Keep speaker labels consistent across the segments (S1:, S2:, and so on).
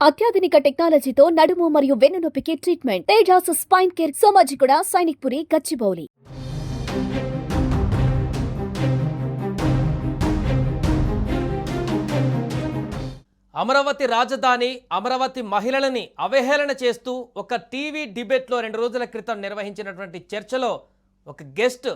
S1: అత్యాధునిక టెక్నాలజీతో నడుము మరియు వెన్నునొప్పికి treatment Tejas spine care Somajiguda Sainikpuri Gachibowli.
S2: Amaravati రాజధాని అమరావతి మహిళలని అవహేళన చేస్తూ ఒక టీవీ డిబేట్లో రెండు రోజుల క్రితం నిర్వహించినటువంటి చర్చలో ఒక గెస్ట్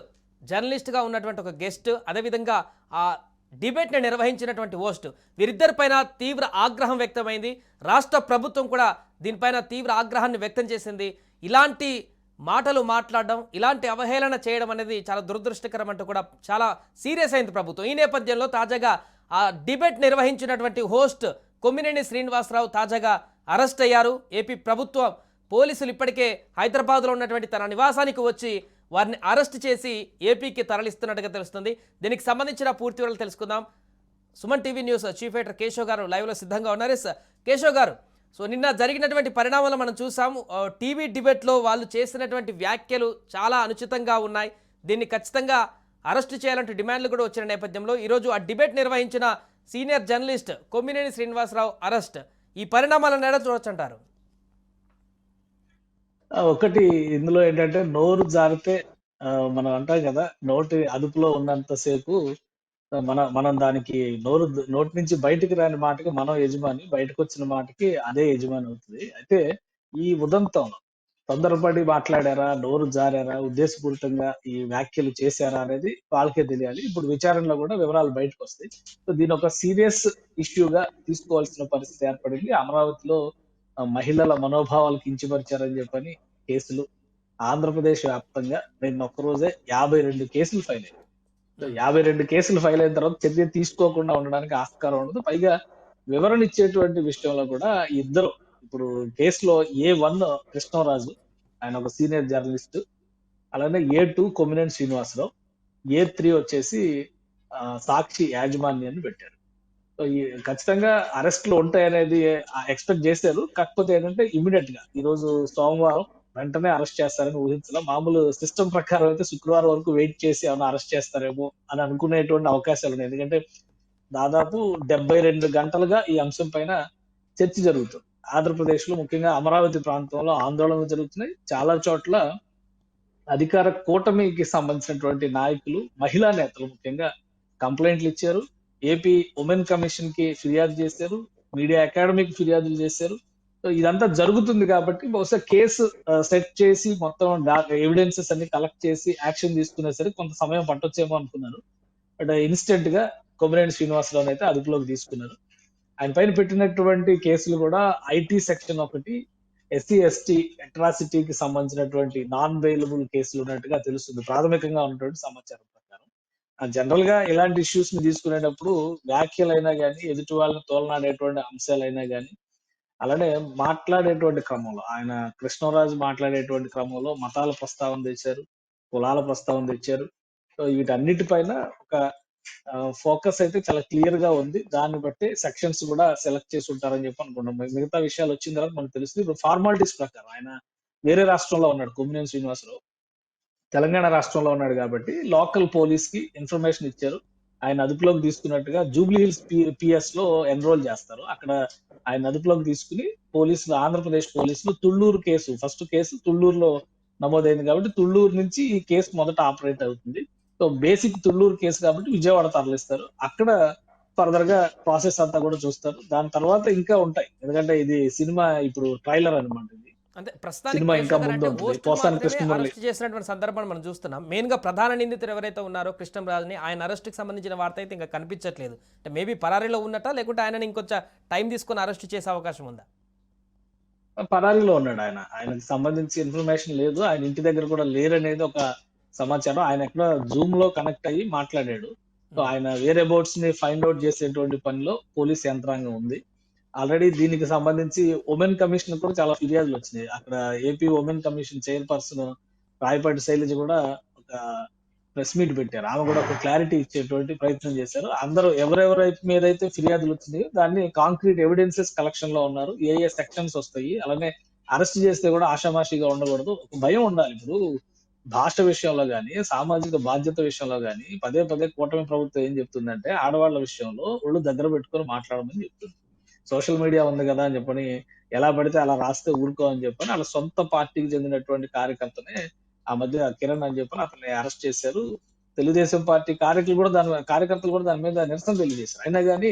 S2: జర్నలిస్ట్గా ఉన్నటువంటి ఒక గెస్ట్ అదేవిధంగా ఆ డిబేట్ని నిర్వహించినటువంటి హోస్ట్ వీరిద్దరిపైన తీవ్ర ఆగ్రహం వ్యక్తమైంది. రాష్ట్ర ప్రభుత్వం కూడా దీనిపైన తీవ్ర ఆగ్రహాన్ని వ్యక్తం చేసింది. ఇలాంటి మాటలు మాట్లాడడం ఇలాంటి అవహేళన చేయడం అనేది చాలా దురదృష్టకరం అంటూ కూడా చాలా సీరియస్ అయింది ప్రభుత్వం. ఈ నేపథ్యంలో తాజాగా ఆ డిబేట్ నిర్వహించినటువంటి హోస్ట్ కొమ్మినేని శ్రీనివాసరావు తాజాగా అరెస్ట్ అయ్యారు. ఏపీ ప్రభుత్వం పోలీసులు ఇప్పటికే హైదరాబాద్లో ఉన్నటువంటి తన నివాసానికి వచ్చి వారిని అరెస్ట్ చేసి ఏపీకి తరలిస్తున్నట్టుగా తెలుస్తుంది. దీనికి సంబంధించిన పూర్తి వివరాలు తెలుసుకుందాం. Suman TV news chief editor Keshav garu లైవ్లో సిద్ధంగా ఉన్నారు. ఎస్ కేశవ్ గారు సో నిన్న జరిగినటువంటి పరిణామాలు మనం చూసాము. టీవీ డిబేట్లో వాళ్ళు చేసినటువంటి వ్యాఖ్యలు చాలా అనుచితంగా ఉన్నాయి. దీన్ని ఖచ్చితంగా అరెస్ట్ చేయాలంటూ డిమాండ్లు కూడా వచ్చిన నేపథ్యంలో ఈరోజు ఆ డిబేట్ నిర్వహించిన senior journalist Kommineni Srinivasarao arrest. ఈ పరిణామాలను ఎడ చూడొచ్చంటారు
S3: ఒకటి ఇందులో ఏంటంటే నోరు జారితే మనం అంటాం కదా నోటి అదుపులో ఉన్నంతసేపు మన మనం దానికి నోరు నోటి నుంచి బయటకు రాని మాటకి మనం యజమాని బయటకు వచ్చిన మాటకి అదే యజమాని అవుతుంది. అయితే ఈ ఉదంతం తొందరపడి మాట్లాడారా నోరు జారారా ఉద్దేశపూరితంగా ఈ వ్యాఖ్యలు చేశారా అనేది వాళ్ళకే తెలియాలి. ఇప్పుడు విచారణలో కూడా వివరాలు బయటకు వస్తాయి సో దీని ఒక సీరియస్ ఇష్యూగా తీసుకోవాల్సిన పరిస్థితి ఏర్పడింది. అమరావతిలో మహిళల మనోభావాలు కించిపరిచారని చెప్పని కేసులు ఆంధ్రప్రదేశ్ వ్యాప్తంగా నిన్న ఒక్క రోజే యాభై రెండు కేసులు ఫైల్ అయ్యాయి యాభై రెండు కేసులు ఫైల్ అయిన తర్వాత చర్య తీసుకోకుండా ఉండడానికి ఆస్కారం ఉండదు. పైగా వివరణ ఇచ్చేటువంటి విషయంలో కూడా ఇద్దరు ఇప్పుడు కేసులో ఏ వన్ కృష్ణరాజు ఆయన ఒక సీనియర్ జర్నలిస్ట్ అలానే A two Kommineni Srinivasarao A three వచ్చేసి సాక్షి యాజమాన్యాన్ని పెట్టారు. ఖచ్చితంగా అరెస్ట్లు ఉంటాయనేది ఎక్స్పెక్ట్ చేశారు. కాకపోతే ఏంటంటే ఇమీడియట్గా ఈ రోజు సోమవారం వెంటనే అరెస్ట్ చేస్తారని ఊహించలే మామూలు సిస్టమ్ ప్రకారం అయితే శుక్రవారం వరకు వెయిట్ చేసి ఏమైనా అరెస్ట్ చేస్తారేమో అని అనుకునేటువంటి అవకాశాలు ఉన్నాయి. ఎందుకంటే దాదాపు డెబ్బై రెండు గంటలుగా ఈ అంశం పైన చర్చ జరుగుతుంది. ఆంధ్రప్రదేశ్లో ముఖ్యంగా అమరావతి ప్రాంతంలో ఆందోళనలు జరుగుతున్నాయి. చాలా చోట్ల అధికార కూటమికి సంబంధించినటువంటి నాయకులు మహిళా నేతలు ముఖ్యంగా కంప్లైంట్లు ఇచ్చారు. ఏపీ ఉమెన్ కమిషన్కి ఫిర్యాదు చేశారు మీడియా అకాడమీకి ఫిర్యాదులు చేశారు. ఇదంతా జరుగుతుంది కాబట్టి బహుశా కేసు సెట్ చేసి మొత్తం ఎవిడెన్సెస్ అన్ని కలెక్ట్ చేసి యాక్షన్ తీసుకునే సరే కొంత సమయం పట్టొచ్చేమో అనుకున్నారు బట్ ఇన్స్టెంట్గా కొమరేని శ్రీనివాసరావు అయితే అదుపులోకి తీసుకున్నారు. ఆయన పైన పెట్టినటువంటి కేసులు కూడా ఐటీ సెక్షన్ ఒకటి ఎస్సీ ఎస్టీ అట్రాసిటీకి సంబంధించినటువంటి నాన్ బెయిలబుల్ కేసులు ఉన్నట్టుగా తెలుస్తుంది. ప్రాథమికంగా ఉన్నటువంటి సమాచారం జనరల్గా ఇలాంటి ఇష్యూస్ని తీసుకునేటప్పుడు వ్యాఖ్యలైనా కానీ ఎదుటి వాళ్ళని తోలనాడేటువంటి అంశాలైనా కానీ అలానే మాట్లాడేటువంటి క్రమంలో ఆయన కృష్ణరాజు మాట్లాడేటువంటి క్రమంలో మతాల ప్రస్తావన తెచ్చారు కులాల ప్రస్తావన తెచ్చారు. సో వీటన్నిటిపైన ఒక ఫోకస్ అయితే చాలా క్లియర్గా ఉంది. దాన్ని బట్టి సెక్షన్స్ కూడా సెలెక్ట్ చేసి ఉంటారని చెప్పి అనుకుంటాం మిగతా విషయాలు వచ్చిన తర్వాత మనకు తెలుస్తుంది. ఇప్పుడు ఫార్మాలిటీస్ ప్రకారం ఆయన వేరే రాష్ట్రంలో ఉన్నాడు కొమ్మినేని శ్రీనివాసరావు. తెలంగాణ రాష్ట్రంలో ఉన్నాడు కాబట్టి లోకల్ పోలీస్కి ఇన్ఫర్మేషన్ ఇచ్చారు. ఆయన అదుపులోకి తీసుకున్నట్టుగా జూబ్లీ హిల్స్ పిఎస్లో ఎన్రోల్ చేస్తారు. అక్కడ ఆయన అదుపులోకి తీసుకుని పోలీసులు ఆంధ్రప్రదేశ్ పోలీసులు తుళ్ళూరు కేసు ఫస్ట్ కేసు తుళ్ళూరులో నమోదైంది కాబట్టి తుళ్ళూరు నుంచి ఈ కేసు మొదట ఆపరేట్ అవుతుంది. సో బేసిక్ తుళ్ళూరు కేసు కాబట్టి విజయవాడ తరలిస్తారు. అక్కడ ఫర్దర్గా ప్రాసెస్ అంతా కూడా చూస్తారు. దాని తర్వాత ఇంకా ఉంటాయి. ఎందుకంటే ఇది సినిమా ఇప్పుడు ట్రైలర్ అనమాట ఇది.
S2: అంటే ప్రస్తుతానికి చేసినటువంటి సందర్భాన్ని మనం చూస్తున్నాం. మెయిన్గా ప్రధాన నిందితులు ఎవరైతే ఉన్నారో కృష్ణరాజుని ఆయన అరెస్ట్కి సంబంధించిన వార్త అయితే ఇంకా కనిపించట్లేదు. అంటే మేబీ పరారీలో ఉన్నట్ట లేకుంటే ఆయనని ఇంకొంచెం టైం తీసుకొని అరెస్ట్ చేసే అవకాశం ఉందా?
S3: పరారీలో ఉన్నాడు ఆయన. ఆయనకు సంబంధించి ఇన్ఫర్మేషన్ లేదు. ఆయన ఇంటి దగ్గర కూడా లేరనేది ఒక సమాచారం. ఆయన ఎక్కడ జూమ్లో కనెక్ట్ అయ్యి మాట్లాడాడు. సో ఆయన వేరే బోట్స్ని ఫైండ్ అవుట్ చేసేటువంటి పనిలో పోలీస్ యంత్రాంగం ఉంది. ఆల్రెడీ దీనికి సంబంధించి ఉమెన్ కమిషన్ కూడా చాలా ఫిర్యాదులు వచ్చినాయి. అక్కడ AP women commission chairperson Rayapati Shailaja కూడా ఒక ప్రెస్ మీట్ పెట్టారు. ఆమె కూడా ఒక క్లారిటీ ఇచ్చేటువంటి ప్రయత్నం చేశారు. అందరూ ఎవరెవరి మీద అయితే ఫిర్యాదులు వచ్చినాయో దాన్ని కాంక్రీట్ ఎవిడెన్సెస్ కలెక్షన్లో ఉన్నారు. ఏ ఏ సెక్షన్స్ వస్తాయి. అలానే అరెస్ట్ చేస్తే కూడా ఆషామాషిగా ఉండకూడదు. ఒక భయం ఉండాలి. ఇప్పుడు భాష విషయంలో కానీ సామాజిక బాధ్యత విషయంలో కానీ పదే పదే కూటమి ప్రభుత్వం ఏం చెప్తుందంటే ఆడవాళ్ళ విషయంలో ఒళ్ళు దగ్గర పెట్టుకొని మాట్లాడమని చెప్తుంది. సోషల్ మీడియా ఉంది కదా అని చెప్పని ఎలా పడితే అలా రాస్తే ఊరుకో అని చెప్పని వాళ్ళ సొంత పార్టీకి చెందినటువంటి కార్యకర్తనే ఆ మధ్య కిరణ్ అని చెప్పని అతన్ని అరెస్ట్ చేశారు. తెలుగుదేశం పార్టీ కార్యకర్తలు కూడా దాని కార్యకర్తలు కూడా దాని మీద నిరసన తెలియజేశారు. అయినా కానీ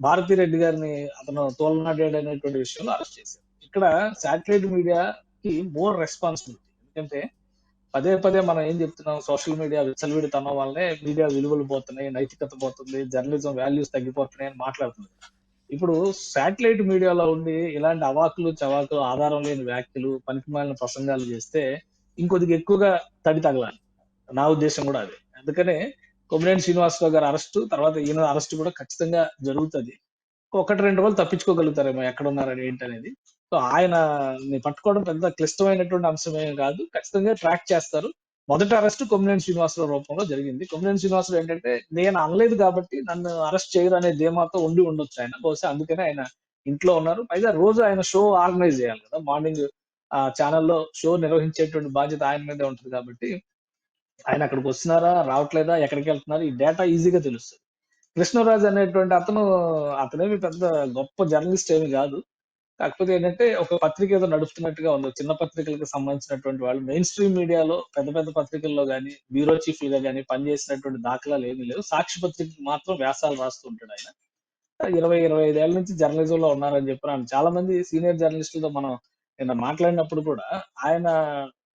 S3: భారతీ రెడ్డి గారిని అతను తోలనాడాడు అనేటువంటి విషయంలో అరెస్ట్ చేశారు. ఇక్కడ శాటిలైట్ మీడియాకి మోర్ రెస్పాన్సిబిలిటీ. ఎందుకంటే పదే పదే మనం ఏం చెప్తున్నాం సోషల్ మీడియా విచ్చలవిడితనం వల్లనే మీడియా విలువలు పోతున్నాయి నైతికత పోతుంది జర్నలిజం వాల్యూస్ తగ్గిపోతున్నాయి అని మాట్లాడుతుంది ఇప్పుడు శాటిలైట్ మీడియాలో ఉండి ఇలాంటి అవాకులు చవాకులు ఆధారం లేని వ్యాఖ్యలు పనికిమాలిన ప్రసంగాలు చేస్తే ఇంకొద్దిగా ఎక్కువగా తడి తగలాలి. నా ఉద్దేశం కూడా అదే. అందుకనే కొమ్మినేని శ్రీనివాసరావు గారి అరెస్ట్ తర్వాత ఈయన అరెస్ట్ కూడా ఖచ్చితంగా జరుగుతుంది. ఒకటి రెండు రోజులు తప్పించుకోగలుగుతారేమో ఎక్కడ ఉన్నారని ఏంటనేది. సో ఆయన పట్టుకోవడం పెద్ద క్లిష్టమైనటువంటి అంశమే కాదు. ఖచ్చితంగా ట్రాక్ చేస్తారు. మొదటి అరెస్ట్ కొమ్మినేని శ్రీనివాసరావు రూపంలో జరిగింది. కొమ్మినేని శ్రీనివాసరావు ఏంటంటే నేను అనలేదు కాబట్టి నన్ను అరెస్ట్ చేయరు అనే ధీమాతో ఉండి ఉండొచ్చు ఆయన. బహుశా అందుకనే ఆయన ఇంట్లో ఉన్నారు. పైగా రోజు ఆయన షో ఆర్గనైజ్ చేయాలి కదా. మార్నింగ్ ఆ ఛానల్లో షో నిర్వహించేటువంటి బాధ్యత ఆయన మీదే ఉంటుంది కాబట్టి ఆయన అక్కడికి వస్తున్నారా రావట్లేదా ఎక్కడికి వెళ్తున్నారు ఈ డేటా ఈజీగా తెలుస్తుంది. కృష్ణరాజు అనేటువంటి అతను అతనేమి పెద్ద గొప్ప జర్నలిస్ట్ ఏమి కాదు. కాకపోతే ఏంటంటే ఒక పత్రిక ఏదో నడుపుతున్నట్టుగా ఉంది. చిన్న పత్రికలకు సంబంధించినటువంటి వాళ్ళు. మెయిన్ స్ట్రీమ్ మీడియాలో పెద్ద పెద్ద పత్రికల్లో కానీ బ్యూరో చీఫ్గా కానీ పనిచేసినటువంటి దాఖలాలు ఏమీ లేవు. సాక్షి పత్రికకి మాత్రం వ్యాసాలు రాస్తూ ఉంటాడు ఆయన. ఇరవై ఇరవై ఐదేళ్ళ నుంచి జర్నలిజం లో ఉన్నారని చెప్పినాను చాలా మంది సీనియర్ జర్నలిస్టులతో మనం నిన్న మాట్లాడినప్పుడు కూడా ఆయన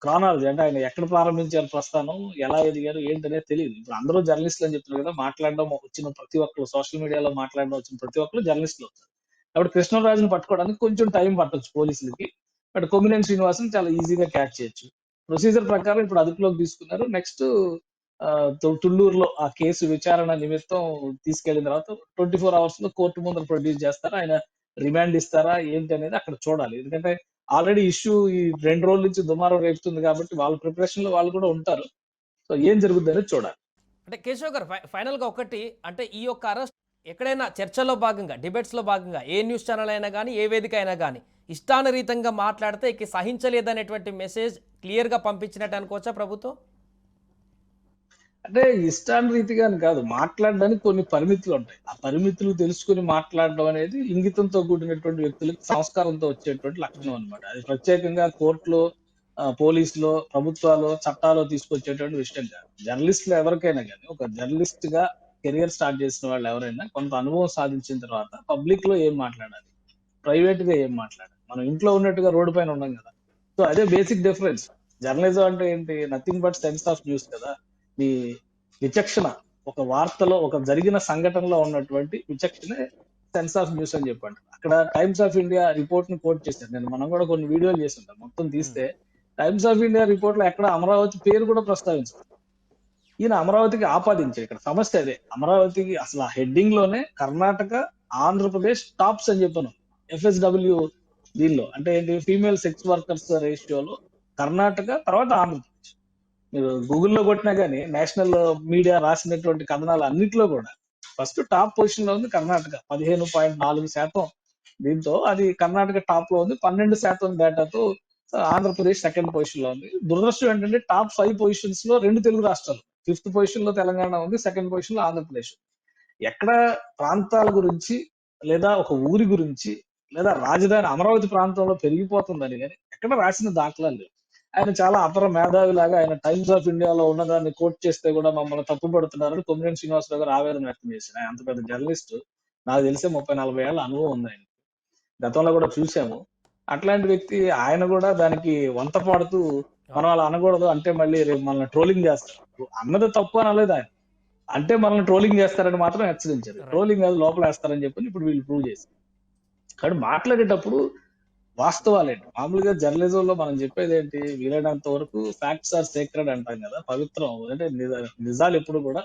S3: క్రానాలజీ అంటే ఆయన ఎక్కడ ప్రారంభించారు ప్రస్థానం ఎలా ఎదిగారు ఏంటనేది తెలియదు. ఇప్పుడు అందరూ జర్నలిస్టులు అని చెప్తున్నారు కదా మాట్లాడడం వచ్చిన ప్రతి ఒక్కరు సోషల్ మీడియాలో మాట్లాడడం వచ్చిన ప్రతి ఒక్కరు జర్నలిస్టులు అవుతారు. కాబట్టి కృష్ణరాజుని పట్టుకోవడానికి కొంచెం టైం పట్టొచ్చు పోలీసులకి. బట్ కొమ్మినేని శ్రీనివాసన్ చాలా ఈజీగా క్యాచ్ చేయొచ్చు. ప్రొసీజర్ ప్రకారం ఇప్పుడు అదుపులోకి తీసుకున్నారు. నెక్స్ట్ తుళ్ళూరులో ఆ కేసు విచారణ నిమిత్తం తీసుకెళ్ళిన తర్వాత ట్వంటీ ఫోర్ అవర్స్లో కోర్టు ముందర ప్రొడ్యూస్ చేస్తారా? ఆయన రిమాండ్ ఇస్తారా? ఏంటి అనేది అక్కడ చూడాలి. ఎందుకంటే ఆల్రెడీ ఇష్యూ ఈ రెండు రోజుల నుంచి దుమారం రేపుతుంది కాబట్టి వాళ్ళ ప్రిపరేషన్లో వాళ్ళు కూడా ఉంటారు. సో ఏం జరుగుతుంది అనేది చూడాలి.
S2: అంటే కేశవ్ గారు ఫైనల్గా ఒకటి అంటే ఈ యొక్క అరెస్ట్ ఎక్కడైనా చర్చలో భాగంగా డిబేట్స్లో భాగంగా ఏ న్యూస్ ఛానల్ అయినా కానీ ఏ వేదిక అయినా కానీ ఇష్టానురీతంగా మాట్లాడితే ఇక సహించలేదనేటువంటి మెసేజ్ క్లియర్గా పంపించినట్టు అనుకోవచ్చా ప్రభుత్వం?
S3: అంటే ఇష్టాన్ని రీతిగా అని కాదు మాట్లాడడానికి కొన్ని పరిమితులు ఉంటాయి. ఆ పరిమితులు తెలుసుకుని మాట్లాడడం అనేది ఇంగితంతో కూడినటువంటి వ్యక్తులకు సంస్కారంతో వచ్చేటువంటి లక్షణం అనమాట అది ప్రత్యేకంగా కోర్టులో పోలీసులో ప్రభుత్వాలు చట్టాలు తీసుకొచ్చేటువంటి విషయం కాదు. జర్నలిస్టులు ఎవరికైనా కానీ ఒక జర్నలిస్ట్గా కెరియర్ స్టార్ట్ చేసిన వాళ్ళు ఎవరైనా కొంత అనుభవం సాధించిన తర్వాత పబ్లిక్లో ఏం మాట్లాడాలి? ప్రైవేట్గా ఏం మాట్లాడాలి? మనం ఇంట్లో ఉన్నట్టుగా రోడ్డు పైన ఉన్నాం కదా. సో అదే బేసిక్ డిఫరెన్స్ జర్నలిజం అంటే ఏంటి? Nothing but sense of news కదా. మీ విచక్షణ ఒక వార్తలో ఒక జరిగిన సంఘటనలో ఉన్నటువంటి విచక్షణ సెన్స్ ఆఫ్ న్యూస్ అని చెప్పండి. అక్కడ టైమ్స్ ఆఫ్ ఇండియా రిపోర్ట్ని కోట్ చేశారు. నేను మనం కూడా కొన్ని వీడియోలు చేస్తుంటాం. మొత్తం తీస్తే టైమ్స్ ఆఫ్ ఇండియా రిపోర్ట్లో ఎక్కడ అమరావతి పేరు కూడా ప్రస్తావించారు ఈయన అమరావతికి ఆపాదించారు ఇక్కడ సమస్య అదే. అమరావతికి అసలు ఆ హెడ్డింగ్లోనే కర్ణాటక ఆంధ్రప్రదేశ్ టాప్స్ అని చెప్పాను. ఎఫ్ఎస్డబ్ల్యూ దీనిలో. అంటే ఏంటి? ఫీమేల్ సెక్స్ వర్కర్స్ రేషియోలో కర్ణాటక తర్వాత ఆంధ్రప్రదేశ్. మీరు గూగుల్లో కొట్టినా కానీ నేషనల్ మీడియా రాసినటువంటి కథనాలు అన్నింటిలో కూడా ఫస్ట్ టాప్ పొజిషన్లో ఉంది కర్ణాటక. పదిహేను పాయింట్ నాలుగు శాతం. దీంతో అది కర్ణాటక టాప్లో ఉంది. పన్నెండు శాతం డేటాతో ఆంధ్రప్రదేశ్ సెకండ్ పొజిషన్లో ఉంది. దురదృష్టం ఏంటంటే టాప్ ఫైవ్ పొజిషన్స్లో రెండు తెలుగు రాష్ట్రాలు. ఫిఫ్త్ పొజిషన్లో తెలంగాణ ఉంది సెకండ్ పొజిషన్లో ఆంధ్రప్రదేశ్. ఎక్కడ ప్రాంతాల గురించి లేదా ఒక ఊరి గురించి లేదా రాజధాని అమరావతి ప్రాంతంలో పెరిగిపోతుందని కానీ ఎక్కడ రాసిన దాఖలా లేవు. ఆయన చాలా అపర మేధావి లాగా ఆయన టైమ్స్ ఆఫ్ ఇండియాలో ఉన్నదాన్ని కోట్ చేస్తే కూడా మమ్మల్ని తప్పుపడుతున్నారని కొమ్మినేని శ్రీనివాసరావు గారు ఆవేదన వ్యక్తం చేశారు. ఆయన అంత పెద్ద జర్నలిస్ట్ నాకు తెలిసే ముప్పై నలభై ఏళ్ళ అనుభవం ఉంది ఆయన గతంలో కూడా చూసాము. అట్లాంటి వ్యక్తి ఆయన కూడా దానికి వంత పాడుతూ మనం అలా అనకూడదు. అంటే మళ్ళీ రేపు మనల్ని ట్రోలింగ్ చేస్తారు. అన్నది తప్పు అనలేదు ఆయన. అంటే మనల్ని ట్రోలింగ్ చేస్తారని మాత్రం హెచ్చరించారు. ట్రోలింగ్ అది లోపల వేస్తారని చెప్పి ఇప్పుడు వీళ్ళు ప్రూవ్ చేశారు. కాబట్టి మాట్లాడేటప్పుడు వాస్తవాలేంటి మామూలుగా జర్నలిజం లో మనం చెప్పేది ఏంటి? వీలైనంత వరకు ఫ్యాక్ట్స్ ఆర్ సేక్రెడ్ అంటాం కదా. పవిత్రం. అంటే నిజ- నిజాలు ఎప్పుడు కూడా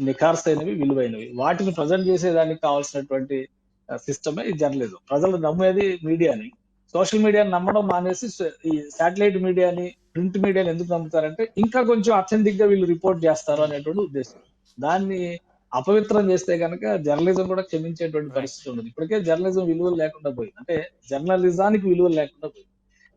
S3: నిఖార్సైనవి విలువైనవి. వాటిని ప్రజెంట్ చేసేదానికి కావాల్సినటువంటి సిస్టమే ఈ జర్నలిజం. ప్రజలు నమ్మేది మీడియాని. సోషల్ మీడియాని నమ్మడం మానేసి ఈ శాటిలైట్ మీడియాని ప్రింట్ మీడియాలు ఎందుకు నమ్ముతారంటే ఇంకా కొంచెం అథెంటిక్గా వీళ్ళు రిపోర్ట్ చేస్తారు అనేటువంటి ఉద్దేశం. దాన్ని అపవిత్రం చేస్తే కనుక జర్నలిజం కూడా క్షమించేటువంటి పరిస్థితి ఉండదు. ఇప్పటికే జర్నలిజం విలువలు లేకుండా పోయింది. అంటే జర్నలిజానికి విలువలు లేకుండా పోయింది.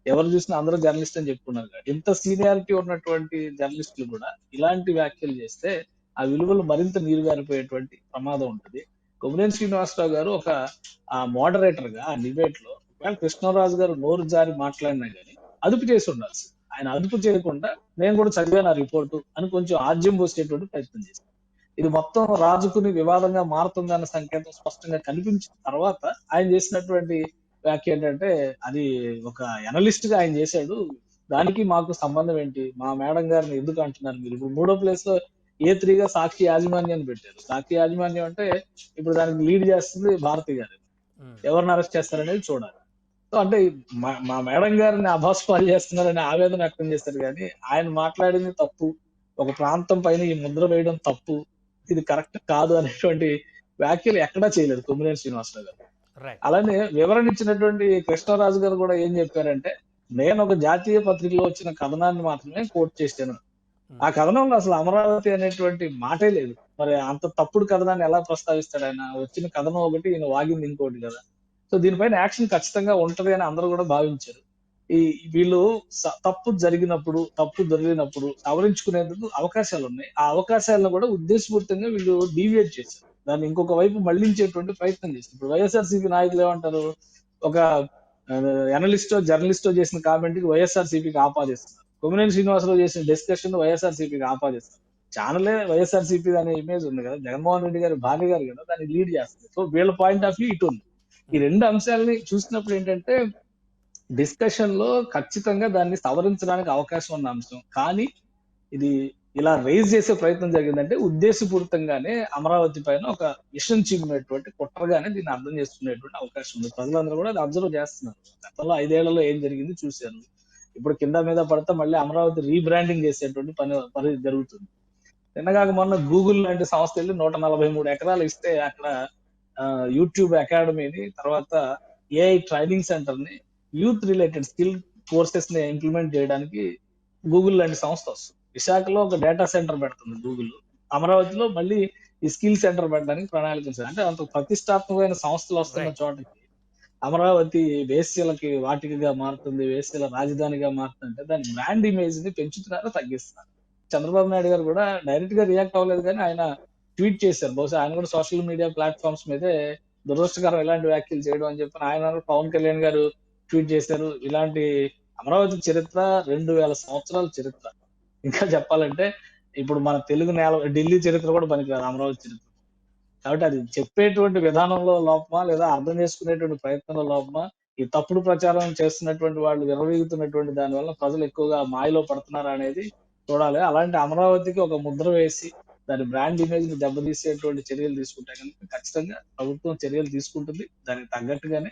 S3: ఎవరు చూసినా అందరూ జర్నలిస్ట్ అని చెప్పుకున్నారు ఇంత సీనియారిటీ ఉన్నటువంటి జర్నలిస్టులు కూడా ఇలాంటి వ్యాఖ్యలు చేస్తే ఆ విలువలు మరింత నీరుగారిపోయేటువంటి ప్రమాదం ఉంటుంది. కొమ్మినేని శ్రీనివాసరావు గారు ఒక ఆ మోడరేటర్గా ఆ డిబేట్లో ఒకవేళ కృష్ణరాజు గారు నోరు జారి మాట్లాడినా గానీ అదుపు చేసి ఉండాల్సింది. ఆయన అదుపు చేయకుండా నేను కూడా చదివాను ఆ రిపోర్టు అని కొంచెం ఆజ్యం పోసేటువంటి ప్రయత్నం చేశాను. ఇది మొత్తం రాజుకుని వివాదంగా మారుతుందన్న సంకేతం స్పష్టంగా కనిపించిన తర్వాత ఆయన చేసినటువంటి వ్యాఖ్య ఏంటంటే అది ఒక ఎనలిస్ట్గా ఆయన చేశాడు. దానికి మాకు సంబంధం ఏంటి? మా మేడం గారిని ఎందుకు అంటున్నారు మీరు? ఇప్పుడు మూడో ప్లేస్లో ఏ త్రీగా సాక్షి యాజమాన్యాన్ని పెట్టారు? సాక్షి యాజమాన్యం అంటే ఇప్పుడు దానికి లీడ్ చేస్తుంది భారతి గారు. ఎవరిని అరెస్ట్ చేస్తారనేది చూడాలి. అంటే మా- మేడం గారిని అభాస్పాలు చేస్తున్నారని ఆవేదన వ్యక్తం చేశారు కానీ ఆయన మాట్లాడింది తప్పు. ఒక ప్రాంతం పైన ఈ ముద్ర వేయడం తప్పు. ఇది కరెక్ట్ కాదు అనేటువంటి వ్యాఖ్యలు ఎక్కడా చేయలేదు కొమ్మినేని శ్రీనివాసరావు గారు. అలానే వివరణ ఇచ్చినటువంటి కృష్ణరాజు గారు కూడా ఏం చెప్పారంటే నేను ఒక జాతీయ పత్రికలో వచ్చిన కథనాన్ని మాత్రమే కోట్ చేశాను. ఆ కథనంలో అసలు అమరావతి అనేటువంటి మాటే లేదు. మరి అంత తప్పుడు కథనాన్ని ఎలా ప్రస్తావిస్తాడు ఆయన? వచ్చిన కథనం ఒకటి ఈయన వాగింది ఇంకోటి కదా. సో దీనిపైన యాక్షన్ ఖచ్చితంగా ఉంటది అని అందరూ కూడా భావించారు. ఈ వీళ్ళు తప్పు జరిగినప్పుడు తప్పు దొరికినప్పుడు సవరించుకునేందుకు అవకాశాలు ఉన్నాయి ఆ అవకాశాలను కూడా ఉద్దేశపూర్తంగా వీళ్ళు డీవియేట్ చేశారు. దాన్ని ఇంకొక వైపు మళ్ళించేటువంటి ప్రయత్నం చేస్తారు ఇప్పుడు వైఎస్ఆర్సీపీ నాయకులు ఏమంటారు? ఒక ఎనలిస్టో జర్నలిస్టో చేసిన కామెంట్కి వైఎస్ఆర్సీపీకి ఆపాదిస్తున్నారు. కొమ్మినేని శ్రీనివాసరావు చేసిన డిస్కషన్ వైఎస్ఆర్సీపీకి ఆపాదిస్తారు ఛానలే వైఎస్ఆర్సీపీ అనే ఇమేజ్ ఉంది కదా. జగన్మోహన్ రెడ్డి గారి భార్య గారు కదా దాన్ని లీడ్ చేస్తుంది సో వీళ్ళ పాయింట్ ఆఫ్ వ్యూ ఇటు ఉంది. ఈ రెండు అంశాలని చూసినప్పుడు ఏంటంటే డిస్కషన్లో ఖచ్చితంగా దాన్ని సవరించడానికి అవకాశం ఉన్న అంశం. కానీ ఇది ఇలా రైజ్ చేసే ప్రయత్నం జరిగిందంటే ఉద్దేశపూరితంగానే అమరావతి పైన ఒక విషయం చీమినటువంటి కుట్రగానే దీన్ని అర్థం చేసుకునేటువంటి అవకాశం ఉంది. ప్రజలందరూ కూడా అది అబ్జర్వ్ చేస్తున్నారు. గతంలో ఐదేళ్ళలో ఏం జరిగింది చూశారు. ఇప్పుడు కింద మీద పడితే మళ్ళీ అమరావతి రీబ్రాండింగ్ చేసేటువంటి పని పని జరుగుతుంది. నిన్నగాక మొన్న గూగుల్ లాంటి సంస్థ వెళ్ళి నూట నలభై మూడు ఎకరాలు ఇస్తే అక్కడ యూట్యూబ్ అకాడమీని తర్వాత ఏఐ ట్రైనింగ్ సెంటర్ని యూత్ రిలేటెడ్ స్కిల్ కోర్సెస్ని ఇంప్లిమెంట్ చేయడానికి గూగుల్ లాంటి సంస్థ వస్తుంది విశాఖలో ఒక డేటా సెంటర్ పెడుతుంది గూగుల్ అమరావతిలో మళ్ళీ ఈ స్కిల్ సెంటర్ పెట్టడానికి ప్రణాళిక. అంటే అంత ప్రతిష్టాత్మకమైన సంస్థలు వస్తున్న. చోటకి అమరావతి వేశ్యలకి వాటికగా మారుతుంది వేశ్యల రాజధానిగా మారుతుంది అంటే దాని బ్రాండ్ ఇమేజ్ని పెంచుతున్నారా తగ్గిస్తున్నారు చంద్రబాబు నాయుడు గారు కూడా డైరెక్ట్గా రియాక్ట్ అవ్వలేదు కానీ ఆయన ట్వీట్ చేశారు. బహుశా ఆయన కూడా సోషల్ మీడియా ప్లాట్ఫామ్స్ మీదే దురదృష్టకరం ఇలాంటి వ్యాఖ్యలు చేయడం అని చెప్పి ఆయన పవన్ కళ్యాణ్ గారు ట్వీట్ చేశారు. ఇలాంటి అమరావతి చరిత్ర రెండు వేల సంవత్సరాల చరిత్ర. ఇంకా చెప్పాలంటే ఇప్పుడు మన తెలుగు నేల ఢిల్లీ చరిత్ర కూడా పనికిరాదు అమరావతి చరిత్ర. కాబట్టి అది చెప్పేటువంటి విధానంలో లోపమా లేదా అర్థం చేసుకునేటువంటి ప్రయత్నంలో లోపమా ఈ తప్పుడు ప్రచారం చేస్తున్నటువంటి వాళ్ళు విరవీగుతున్నటువంటి దాని వల్ల ప్రజలు ఎక్కువగా మాయలో పడుతున్నారా అనేది చూడాలి. అలాంటి అమరావతికి ఒక ముద్ర వేసి దాని బ్రాండ్ ఇమేజ్ని దెబ్బతీసేటువంటి చర్యలు తీసుకుంటే కనుక ఖచ్చితంగా ప్రభుత్వం చర్యలు తీసుకుంటుంది. దానికి తగ్గట్టుగానే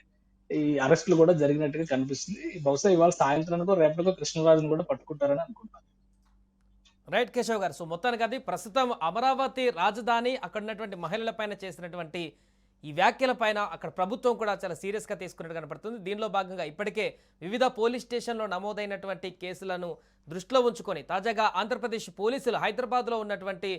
S3: ఈ అరెస్టులు కూడా జరిగినట్టుగా కనిపిస్తుంది. బహుశా ఇవాళ సాయంత్రానికో రేపటికో కృష్ణరాజును కూడా పట్టుకుంటారని అనుకుంటున్నాను
S2: రైట్ కేశవ్ గారు సో మొత్తానికి అది ప్రస్తుతం అమరావతి రాజధాని అక్కడ ఉన్నటువంటి మహిళల పైన చేసినటువంటి ఈ వ్యాఖ్యల పైన అక్కడ ప్రభుత్వం కూడా చాలా సీరియస్గా తీసుకున్నట్టు కనపడుతుంది. దీనిలో భాగంగా ఇప్పటికే వివిధ పోలీస్ స్టేషన్లో నమోదైనటువంటి కేసులను దృష్టిలో ఉంచుకొని తాజాగా ఆంధ్రప్రదేశ్ పోలీసులు హైదరాబాద్లో ఉన్నటువంటి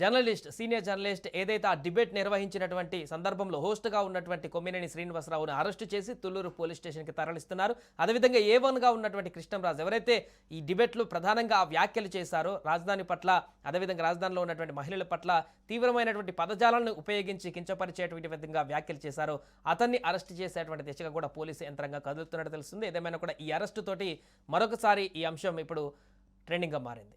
S2: జర్నలిస్ట్ సీనియర్ జర్నలిస్ట్ ఏదైతే ఆ డిబేట్ నిర్వహించినటువంటి సందర్భంలో హోస్ట్గా ఉన్నటువంటి కొమ్మినేని శ్రీనివాసరావును అరెస్టు చేసి తుల్లూరు పోలీస్ స్టేషన్కి తరలిస్తున్నారు. అదేవిధంగా ఏ వన్గా ఉన్నటువంటి కృష్ణంరాజు ఎవరైతే ఈ డిబేట్లో ప్రధానంగా ఆ వ్యాఖ్యలు చేశారో రాజధాని పట్ల అదేవిధంగా రాజధానిలో ఉన్నటువంటి మహిళల పట్ల తీవ్రమైనటువంటి పదజాలను ఉపయోగించి కించపరిచేటువంటి విధంగా వ్యాఖ్యలు చేశారో అతన్ని అరెస్ట్ చేసేటువంటి దిశగా కూడా పోలీసు యంత్రంగా కదులుతున్నట్టు తెలుస్తుంది. ఏదేమైనా కూడా ఈ అరెస్టు తోటి మరొకసారి ఈ అంశం ఇప్పుడు ట్రెండింగ్గా మారింది.